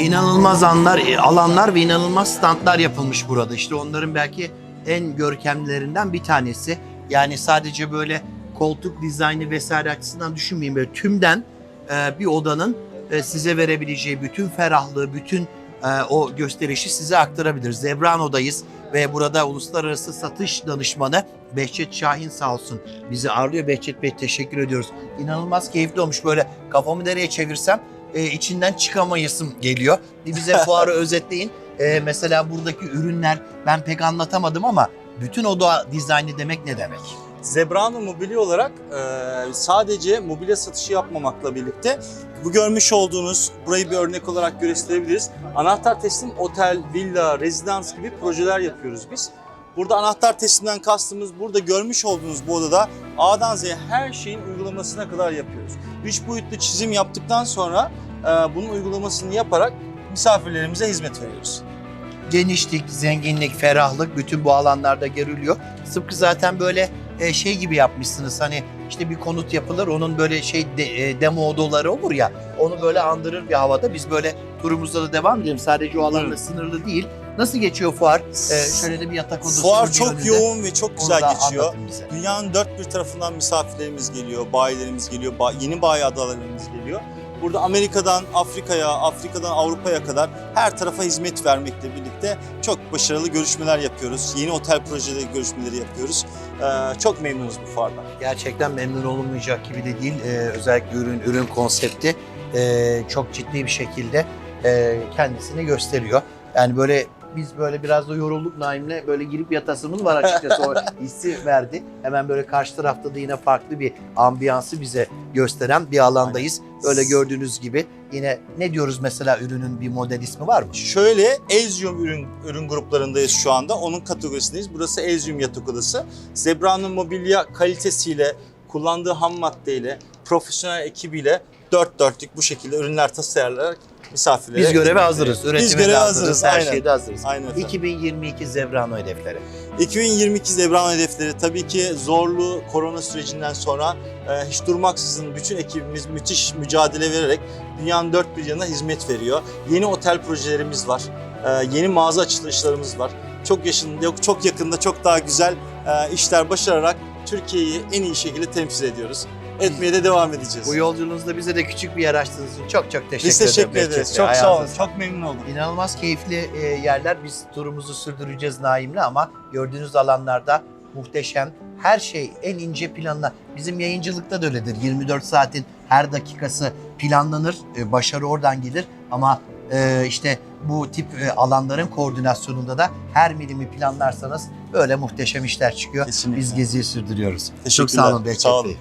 İnanılmaz anlar, e, alanlar ve inanılmaz standlar yapılmış burada. İşte onların belki en görkemlerinden bir tanesi. Yani sadece böyle koltuk dizaynı vesaire açısından düşünmeyin. Böyle tümden e, bir odanın e, size verebileceği bütün ferahlığı, bütün e, o gösterişi size aktarabilir. Zebrano'dayız ve burada uluslararası satış danışmanı Behçet Şahin sağ olsun bizi ağırlıyor. Behçet Bey teşekkür ediyoruz. İnanılmaz keyifli olmuş böyle kafamı nereye çevirsem e, içinden çıkamayasım geliyor. Bir bize fuarı özetleyin. E, mesela buradaki ürünler ben pek anlatamadım ama bütün oda dizaynı demek ne demek? Zebrano Mobilya olarak e, sadece mobilya satışı yapmamakla birlikte bu görmüş olduğunuz burayı bir örnek olarak gösterebiliriz. Anahtar teslim otel, villa, rezidans gibi projeler yapıyoruz biz. Burada anahtar teslimden kastımız burada görmüş olduğunuz bu odada A'dan Z'ye her şeyin uygulamasına kadar yapıyoruz. Üç boyutlu çizim yaptıktan sonra e, bunun uygulamasını yaparak misafirlerimize hizmet veriyoruz. genişlik, zenginlik, ferahlık bütün bu alanlarda görülüyor. Sıpkı zaten böyle e, şey gibi yapmışsınız hani işte bir konut yapılır onun böyle şey de- e, demo odaları olur ya onu böyle andırır bir havada. Biz böyle turumuzda da devam edelim. Sadece o alanla Evet. sınırlı değil. Nasıl geçiyor fuar? E, şöyle de bir yatak odası. Fuar çok önünde. yoğun ve çok güzel geçiyor. Dünyanın dört bir tarafından misafirlerimiz geliyor, bayilerimiz geliyor, ba- yeni bayi adalarımız geliyor. Burada Amerika'dan Afrika'ya, Afrika'dan Avrupa'ya kadar her tarafa hizmet vermekle birlikte çok başarılı görüşmeler yapıyoruz. Yeni otel projeleri görüşmeleri yapıyoruz. Ee, çok memnunuz bu fuardan. Gerçekten memnun olunmayacak gibi de değil. Ee, özellikle ürün ürün konsepti e, çok ciddi bir şekilde e, kendisini gösteriyor. Yani böyle biz böyle biraz da yorulduk Naim'le böyle girip yatasımız var açıkçası o hissi verdi. Hemen böyle karşı tarafta da yine farklı bir ambiyansı bize gösteren bir alandayız. Böyle gördüğünüz gibi yine ne diyoruz mesela ürünün bir model ismi var mı? Şöyle Elzium ürün ürün gruplarındayız şu anda. Onun kategorisindeyiz. Burası Elzium yatak odası. Zebra'nın mobilya kalitesiyle, kullandığı ham maddeyle, profesyonel ekibiyle dört dörtlük bu şekilde ürünler tasarlayarak misafirlere Biz göreve hazırız. Üretime Biz göreve hazırız. hazırız. Her aynen. şeyde hazırız. Aynen efendim. 2022 Zebrano hedefleri. 2022 Zebrano hedefleri tabii ki zorlu korona sürecinden sonra e, hiç durmaksızın bütün ekibimiz müthiş mücadele vererek dünyanın dört bir yanına hizmet veriyor. Yeni otel projelerimiz var. E, yeni mağaza açılışlarımız var. Çok yaşında, yok çok yakında çok daha güzel e, işler başararak Türkiye'yi en iyi şekilde temsil ediyoruz. Etmeye de devam edeceğiz. Bu yolculuğunuzda bize de küçük bir yer açtığınız için çok çok teşekkür Biz ederim. teşekkür Behçet ederiz. Bey. Çok sağ olun. Ayağınıza Çok memnun oldum. İnanılmaz keyifli e, yerler. Biz turumuzu sürdüreceğiz Naim'le ama gördüğünüz alanlarda muhteşem. Her şey en ince planla. Bizim yayıncılıkta da öyledir. 24 saatin her dakikası planlanır. E, başarı oradan gelir. Ama e, işte bu tip e, alanların koordinasyonunda da her milimi planlarsanız böyle muhteşem işler çıkıyor. Kesinlikle. Biz geziyi sürdürüyoruz. Çok Teşekkürler. sağ olun Behçet Sağ olun. Bey.